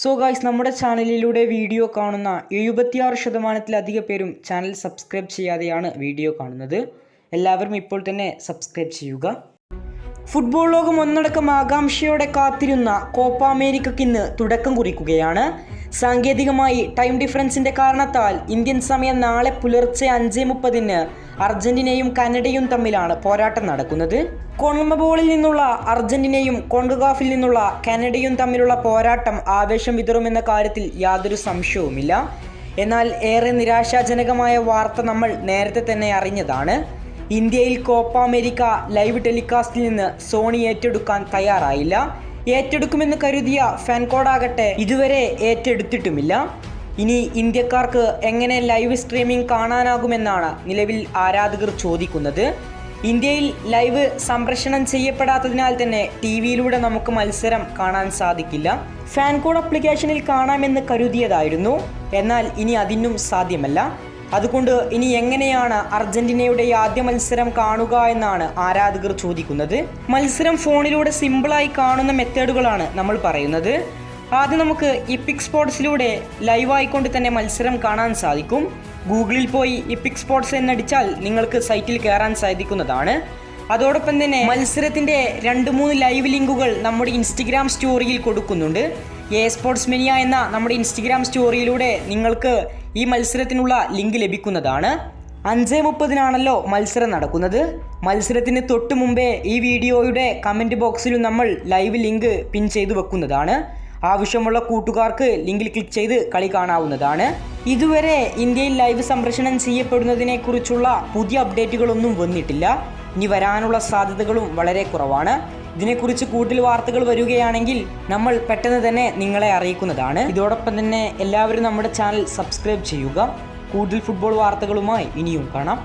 So guys നമ്മുടെ ചാനലിലൂടെ video കാണുന്ന എഴുപത്തിയാറ് ശതമാനത്തിലധികം പേരും ചാനൽ സബ്സ്ക്രൈബ് ചെയ്യാതെയാണ് വീഡിയോ കാണുന്നത്. എല്ലാവരും ഇപ്പോൾ തന്നെ സബ്സ്ക്രൈബ് ചെയ്യുക. ഫുട്ബോൾ ലോകം ഒന്നടക്കം ആകാംക്ഷയോടെ കാത്തിരുന്ന കോപ്പ അമേരിക്കയ്ക്ക് ഇന്ന് തുടക്കം കുറിക്കുകയാണ്. സാങ്കേതികമായി ടൈം ഡിഫറൻസിന്റെ കാരണത്താൽ ഇന്ത്യൻ സമയം നാളെ പുലർച്ചെ അഞ്ച് മുപ്പതിന് അർജന്റീനയും കാനഡയും തമ്മിലാണ് പോരാട്ടം നടക്കുന്നത്. കോൺമബോളിൽ നിന്നുള്ള അർജന്റീനയും കോൺഗാഫിൽ നിന്നുള്ള കാനഡയും തമ്മിലുള്ള പോരാട്ടം ആവേശം വിതറുമെന്ന കാര്യത്തിൽ യാതൊരു സംശയവുമില്ല. എന്നാൽ ഏറെ നിരാശാജനകമായ വാർത്ത നമ്മൾ നേരത്തെ തന്നെ അറിഞ്ഞതാണ്. ഇന്ത്യയിൽ കോപ്പ അമേരിക്ക ലൈവ് ടെലികാസ്റ്റിൽ നിന്ന് സോണി ഏറ്റെടുക്കാൻ തയ്യാറായില്ല. ഏറ്റെടുക്കുമെന്ന് കരുതിയ ഫാൻകോഡാകട്ടെ ഇതുവരെ ഏറ്റെടുത്തിട്ടുമില്ല. ഇനി ഇന്ത്യക്കാർക്ക് എങ്ങനെ ലൈവ് സ്ട്രീമിംഗ് കാണാനാകുമെന്നാണ് നിലവിൽ ആരാധകർ ചോദിക്കുന്നത്. ഇന്ത്യയിൽ ലൈവ് സംപ്രേഷണം ചെയ്യപ്പെടാത്തതിനാൽ തന്നെ ടി വിയിലൂടെ നമുക്ക് മത്സരം കാണാൻ സാധിക്കില്ല. ഫാൻകോഡ് അപ്ലിക്കേഷനിൽ കാണാമെന്ന് കരുതിയതായിരുന്നു. എന്നാൽ ഇനി അതിനും സാധ്യമല്ല. അതുകൊണ്ട് ഇനി എങ്ങനെയാണ് അർജന്റീനയുടെ ആദ്യ മത്സരം കാണുക എന്നാണ് ആരാധകർ ചോദിക്കുന്നത്. മത്സരം ഫോണിലൂടെ സിമ്പിളായി കാണുന്ന മെത്തേഡുകളാണ് നമ്മൾ പറയുന്നത്. ആദ്യം നമുക്ക് ഇപ്പിക് സ്പോർട്സിലൂടെ ലൈവായിക്കൊണ്ട് തന്നെ മത്സരം കാണാൻ സാധിക്കും. ഗൂഗിളിൽ പോയി ഇപ്പിക് സ്പോർട്സ് എന്നടിച്ചാൽ നിങ്ങൾക്ക് സൈറ്റിൽ കയറാൻ സാധിക്കുന്നതാണ്. അതോടൊപ്പം തന്നെ മത്സരത്തിന്റെ രണ്ട് മൂന്ന് ലൈവ് ലിങ്കുകൾ നമ്മുടെ ഇൻസ്റ്റഗ്രാം സ്റ്റോറിയിൽ കൊടുക്കുന്നുണ്ട്. എ സ്പോർട്സ് മെനിയ എന്ന നമ്മുടെ ഇൻസ്റ്റഗ്രാം സ്റ്റോറിയിലൂടെ നിങ്ങൾക്ക് ഈ മത്സരത്തിനുള്ള ലിങ്ക് ലഭിക്കുന്നതാണ്. അഞ്ച് മുപ്പതിനാണല്ലോ മത്സരം നടക്കുന്നത്. മത്സരത്തിന് തൊട്ട് മുമ്പേ ഈ വീഡിയോയുടെ കമന്റ് ബോക്സിൽ നമ്മൾ ലൈവ് ലിങ്ക് പിൻ ചെയ്തു വെക്കുന്നതാണ്. ആവശ്യമുള്ള കൂട്ടുകാർക്ക് ലിങ്കിൽ ക്ലിക്ക് ചെയ്ത് കളി കാണാവുന്നതാണ്. ഇതുവരെ ഇന്ത്യയിൽ ലൈവ് സംപ്രേഷണം ചെയ്യപ്പെടുന്നതിനെക്കുറിച്ചുള്ള പുതിയ അപ്ഡേറ്റുകളൊന്നും വന്നിട്ടില്ല. ഇനി വരാനുള്ള സാധ്യതകളും വളരെ കുറവാണ്. ഇതിനെക്കുറിച്ച് കൂടുതൽ വാർത്തകൾ വരികയാണെങ്കിൽ നമ്മൾ പെട്ടെന്ന് തന്നെ നിങ്ങളെ അറിയിക്കുന്നതാണ്. ഇതോടൊപ്പം തന്നെ എല്ലാവരും നമ്മുടെ ചാനൽ സബ്സ്ക്രൈബ് ചെയ്യുക. കൂടുതൽ ഫുട്ബോൾ വാർത്തകളുമായി ഇനിയും കാണാം.